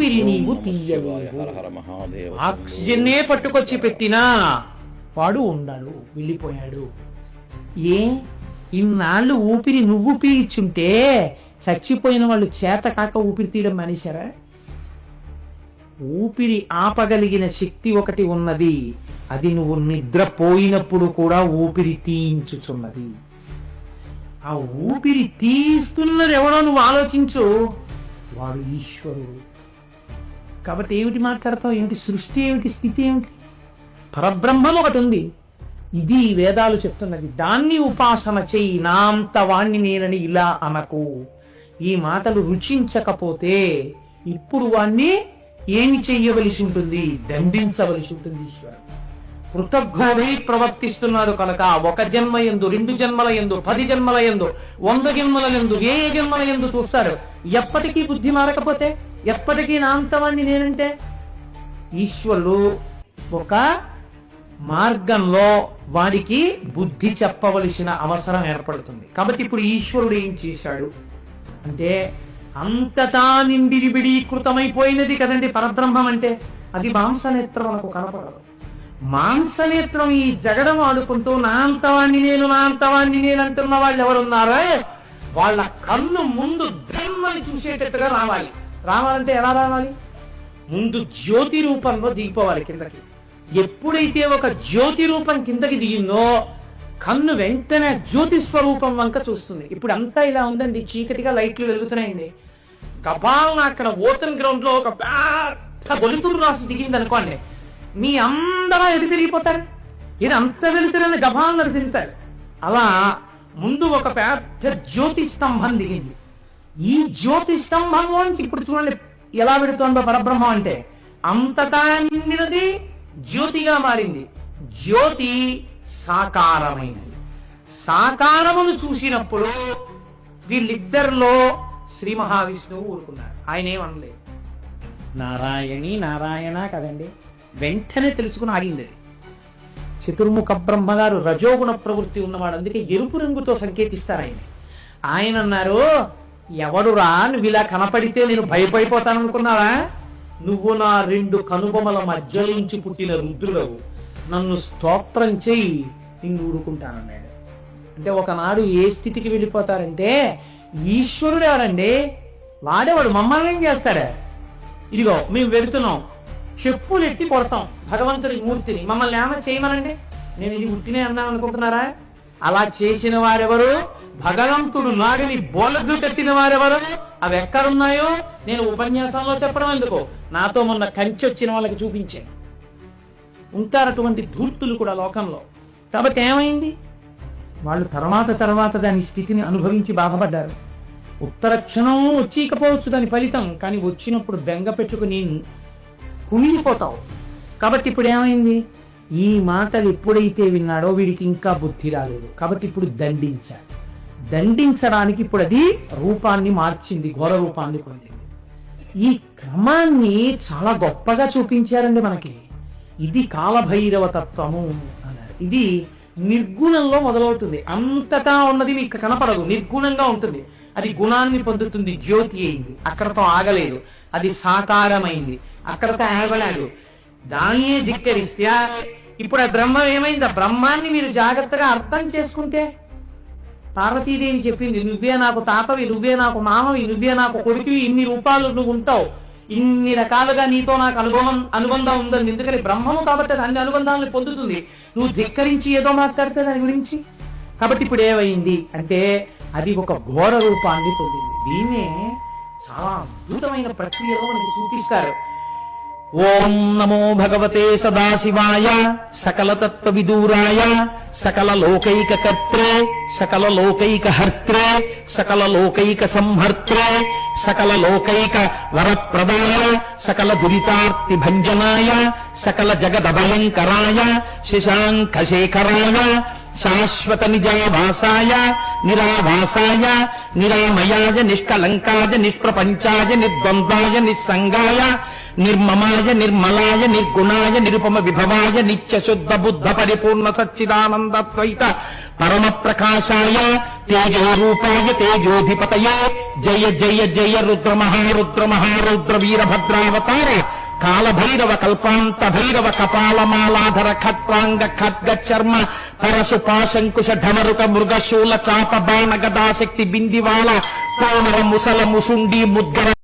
ఊపిరి నీవు తీయవు ఆక్సిజన్నే పట్టుకొచ్చి పెట్టినా వాడు ఉండడు వెళ్ళిపోయాడు. ఏ? ఇన్నాళ్ళు ఊపిరి నువ్వు పీల్చుంటే చచ్చిపోయిన వాళ్ళు చేత కాక ఊపిరి తీయడం మానేశారా? ఊపిరి ఆపగలిగిన శక్తి ఒకటి ఉన్నది. అది నువ్వు నిద్రపోయినప్పుడు కూడా ఊపిరి తీయించుచున్నది. ఆ ఊపిరి తీస్తున్నది ఎవడో నువ్వు ఆలోచించు. వాడు ఈశ్వరుడు. కాబట్టి ఏమిటి మాట్లాడతావు? ఏమిటి సృష్టి ఏమిటి? స్థితి ఏమిటి? పరబ్రహ్మం ఒకటి ఉంది. ఇది వేదాలు చెప్తున్నది. దాన్ని ఉపాసన చెయ్యి నాంత వాణ్ణి నేనని ఇలా అనకు. ఈ మాటలు రుచించకపోతే ఇప్పుడు వాణ్ణి ఏమి చెయ్యవలసి ఉంటుంది? దండించవలసి ఉంటుంది ఈశ్వరుడు. కృతజ్ఞుడై ప్రవర్తిస్తున్నాడు కనుక ఒక జన్మ ఎందు రెండు జన్మల ఎందు పది జన్మల ఎందు వంద జన్మల ఎందు ఏ జన్మల ఎందు చూస్తారు? ఎప్పటికీ బుద్ధి మారకపోతే ఎప్పటికీ నా అంతవాణ్ణి నేనంటే? ఈశ్వరుడు ఒక మార్గంలో వాడికి బుద్ధి చెప్పవలసిన అవసరం ఏర్పడుతుంది. కాబట్టి ఇప్పుడు ఈశ్వరుడు ఏం చేశాడు? అంటే అంతటా నిండిబిడీకృతమైపోయినది కదండి పరబ్రహ్మం అంటే? అది మాంసనేత్రం మనకు కనపడదు. మాంసనేత్రం ఈ జగడం ఆడుకుంటూ నా అంతవాణ్ణి నేను నా అంతవాణ్ణి నేను అంటున్న వాళ్ళు ఎవరున్నారో వాళ్ళ కన్ను ముందు బ్రహ్మని చూసేటట్టుగా రావాలి. రావాలంటే ఎలా రావాలి? ముందు జ్యోతి రూపంలో దిగిపోవాలి కిందకి. ఎప్పుడైతే ఒక జ్యోతి రూపం కిందకి దిగిందో కన్ను వెంటనే జ్యోతి స్వరూపం వంక చూస్తుంది. ఇప్పుడు అంతా ఇలా ఉందండి చీకటిగా లైట్లు వెలుగుతున్నాయండి. గబాల్న అక్కడ ఓటన్ గ్రౌండ్లో ఒక పెద్ద గొలుతురు రాసి దిగింది అనుకోండి మీ అందరూ ఎటు తిరిగిపోతారు? ఇది అంత వెలుతురని గబాల్ తింటారు అలా ముందు ఒక పెద్ద జ్యోతి స్తంభం దిగింది. ఈ జ్యోతి స్తంభంలోంచి ఇప్పుడు చూడండి ఎలా పెడుతోందో పరబ్రహ్మ అంటే అంతటా నిండినది జ్యోతిగా మారింది. జ్యోతి సాకారమైనది. సాకారమును చూసినప్పుడు వీళ్ళిద్దరిలో శ్రీ మహావిష్ణువు ఊరుకున్నారు. ఆయన ఏమనలేదు నారాయణి నారాయణ కదండి వెంటనే తెలుసుకుని ఆగింది అది. చతుర్ముఖ బ్రహ్మగారు రజోగుణ ప్రవృత్తి ఉన్నవాడు అందుకే ఎరుపు రంగుతో సంకేతిస్తారు ఆయన ఆయన అన్నారు ఎవడురా నువ్వు వీలా కనపడితే నేను భయపడిపోతాను అనుకున్నావా నువ్వు నా రెండు కనుబొమల మధ్యలోంచి పుట్టిన రుద్రులవు నన్ను స్తోత్రం చెయ్యి నిన్ను ఊరుకుంటానన్నాడు అంటే ఒకనాడు ఏ స్థితికి వెళ్ళిపోతారంటే ఈశ్వరుడు ఎవరండి? వాడేవాడు? మమ్మల్ని ఏం చేస్తాడు? ఇదిగో మేము వెళుతున్నాం. చెప్పులు ఎట్టి కొడతాం భగవంతుడి మూర్తిని. మమ్మల్ని ఏమైనా చేయమనండి? నేను ఇది ఉట్టినే అన్నాను అనుకుంటున్నారా? అలా చేసిన వారెవరు? భగవంతుడు నాగని బోలద్దు పెట్టిన వారెవరు? అవి ఎక్కడున్నాయో నేను ఉపన్యాసంలో చెప్పడం ఎందుకు? నాతో మొన్న కంచి వచ్చిన వాళ్ళకి చూపించాను ఉంటారటువంటి ధూర్తులు కూడా లోకంలో. కాబట్టి ఏమైంది? వాళ్ళు తర్వాత తర్వాత దాని స్థితిని అనుభవించి బాధపడ్డారు. ఉత్తర క్షణం వచ్చికపోవచ్చు దాని ఫలితం కానీ వచ్చినప్పుడు బెంగ పెట్టుకుని కుమిలిపోతావు. కాబట్టి ఇప్పుడు ఏమైంది? ఈ మాటలు ఎప్పుడైతే విన్నాడో వీడికి ఇంకా బుద్ధి రాలేదు. కాబట్టి ఇప్పుడు దండించాడు. దండించడానికి ఇప్పుడు అది రూపాన్ని మార్చింది ఘోర రూపాన్ని పొందింది. ఈ క్రమాన్ని చాలా గొప్పగా చూపించారండి మనకి. ఇది కాలభైరవ తత్వము అన్నారు. ఇది నిర్గుణంలో మొదలవుతుంది. అంతటా ఉన్నది మీకు కనపడదు. నిర్గుణంగా ఉంటుంది. అది గుణాన్ని పొందుతుంది. జ్యోతి అయింది. అక్కడతో ఆగలేదు. అది సాకారమైంది. అక్కడతో ఆగలేదు. దాన్నే ధిక్కరిస్తే ఇప్పుడు ఆ బ్రహ్మం ఏమైంది? ఆ బ్రహ్మాన్ని మీరు జాగ్రత్తగా అర్థం చేసుకుంటే పార్వతీదేవి చెప్పింది నువ్వే నాకు తాతవి నువ్వే నాకు మామవి నువ్వే నాకు కొడుకువి ఇన్ని రూపాలు నువ్వు ఉంటావు. ఇన్ని రకాలుగా నీతో నాకు అనుభవం అనుబంధం ఉందని. ఎందుకని బ్రహ్మము కాబట్టి అది అన్ని అనుబంధాలను పొందుతుంది. నువ్వు ధిక్కరించి ఏదో మాట్లాడితే దాని గురించి? కాబట్టి ఇప్పుడు ఏమైంది అంటే అది ఒక ఘోర రూపాన్ని పొందింది. దీన్నే చాలా అద్భుతమైన ప్రక్రియలో మనకి చూపిస్తారు. ఓం నమో భగవతే సదాశివాయ సకల తత్వ విదూరాయ సకల లోకైక కర్త్రే సంహర్త్రే సకలలోకైక వరప్రదాయ సకల దురితార్తి భంజనాయ సకల జగదభయంకరాయ శశాంకశేఖరాయ శాశ్వత నిజావాసాయ నిరావాసాయ నిరామయాయ నిష్కలంకాయ నిష్ప్రపంచాయ నిర్ద్వంద్వాయ నిస్సంగాయ నిర్మమాయ నిర్మలాయ నిర్గుణాయ నిరుపమ విభవాయ నిత్య శుద్ధ బుద్ధ పరిపూర్ణ సచ్చిదానంద పరమ ప్రకాశాయ తేజోరూపాయ తేజోధిపతయే జయ జయ జయ రుద్ర మహారుద్ర మహారుద్ర వీరభద్రావతార కాలభైరవ కల్పాంత భైరవ కపాలమాలాధర ఖట్వాంగ ఖడ్గ చర్మ పరశు పాశంకుశ ఢమరుక మృగశూల చాప బాణ గదాశక్తి బిందివాళ కోమర ముసల ముసుండి ముద్గర